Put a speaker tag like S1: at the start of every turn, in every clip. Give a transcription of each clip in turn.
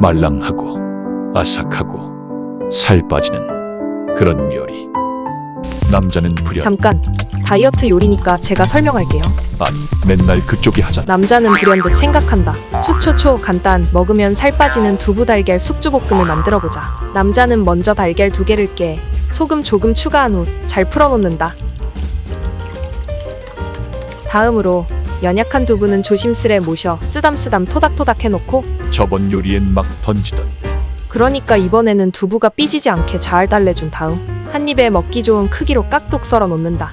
S1: 말랑하고 아삭하고 살 빠지는 그런 요리. 남자는 불현
S2: 잠깐. 다이어트 요리니까 제가 설명할게요.
S1: 아니 맨날 그쪽이 하잖아.
S2: 남자는 불현듯 생각한다. 초초초 간단. 먹으면 살 빠지는 두부 달걀 숙주볶음을 만들어 보자. 남자는 먼저 달걀 두 개를 깨 소금 조금 추가한 후 잘 풀어 놓는다. 다음으로 연약한 두부는 조심스레 모셔 쓰담쓰담 토닥토닥 해놓고
S1: 저번 요리엔 막 던지던
S2: 그러니까 이번에는 두부가 삐지지 않게 잘 달래준 다음 한 입에 먹기 좋은 크기로 깍둑 썰어 놓는다.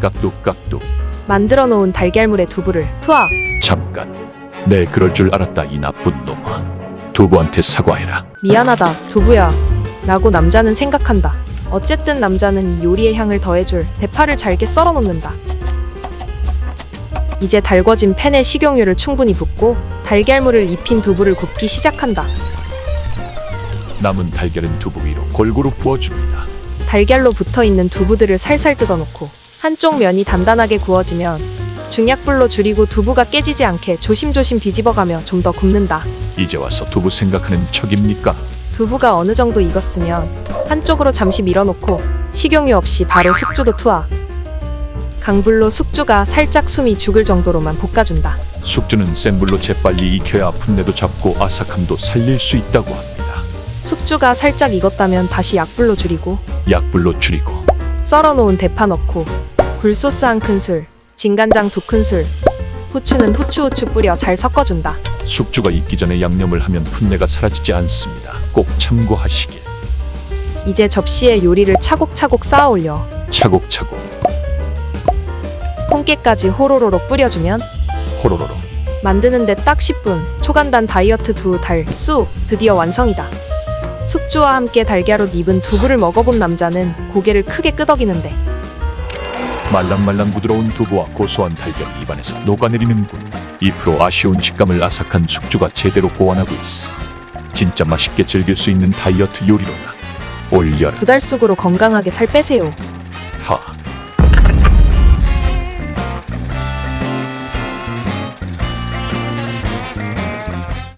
S1: 깍둑깍둑.
S2: 만들어 놓은 달걀물에 두부를 투하.
S1: 잠깐. 내 그럴 줄 알았다 이 나쁜 놈아. 두부한테 사과해라.
S2: 미안하다, 두부야. 라고 남자는 생각한다. 어쨌든 남자는 이 요리의 향을 더해줄 대파를 잘게 썰어 놓는다. 이제 달궈진 팬에 식용유를 충분히 붓고 달걀물을 입힌 두부를 굽기 시작한다.
S1: 남은 달걀은 두부 위로 골고루 부어줍니다.
S2: 달걀로 붙어 있는 두부들을 살살 뜯어놓고 한쪽 면이 단단하게 구워지면 중약불로 줄이고 두부가 깨지지 않게 조심조심 뒤집어가며 좀 더 굽는다.
S1: 이제 와서 두부 생각하는 척입니까?
S2: 두부가 어느 정도 익었으면 한쪽으로 잠시 밀어놓고 식용유 없이 바로 숙주도 투하. 강불로 숙주가 살짝 숨이 죽을 정도로만 볶아준다.
S1: 숙주는 센 불로 재빨리 익혀야 풋내도 잡고 아삭함도 살릴 수 있다고 합니다.
S2: 숙주가 살짝 익었다면 다시 약불로 줄이고
S1: 약불로 줄이고
S2: 썰어놓은 대파 넣고 굴소스 한 큰술, 진간장 두 큰술, 후추는 후추 후추 뿌려 잘 섞어준다.
S1: 숙주가 익기 전에 양념을 하면 풋내가 사라지지 않습니다. 꼭 참고하시길.
S2: 이제 접시에 요리를 차곡차곡 쌓아 올려
S1: 차곡차곡
S2: 통깨까지 호로로로 뿌려주면
S1: 호로로로
S2: 만드는데 딱 10분 초간단 다이어트 두 달 쑥 드디어 완성이다. 숙주와 함께 달걀옷 입은 두부를 먹어본 남자는 고개를 크게 끄덕이는데
S1: 말랑말랑 부드러운 두부와 고소한 달걀이 입안에서 녹아내리는군. 2% 아쉬운 식감을 아삭한 숙주가 제대로 보완하고 있어. 진짜 맛있게 즐길 수 있는 다이어트 요리로다. 올여름
S2: 두 달 쑥으로 건강하게 살 빼세요.
S1: 하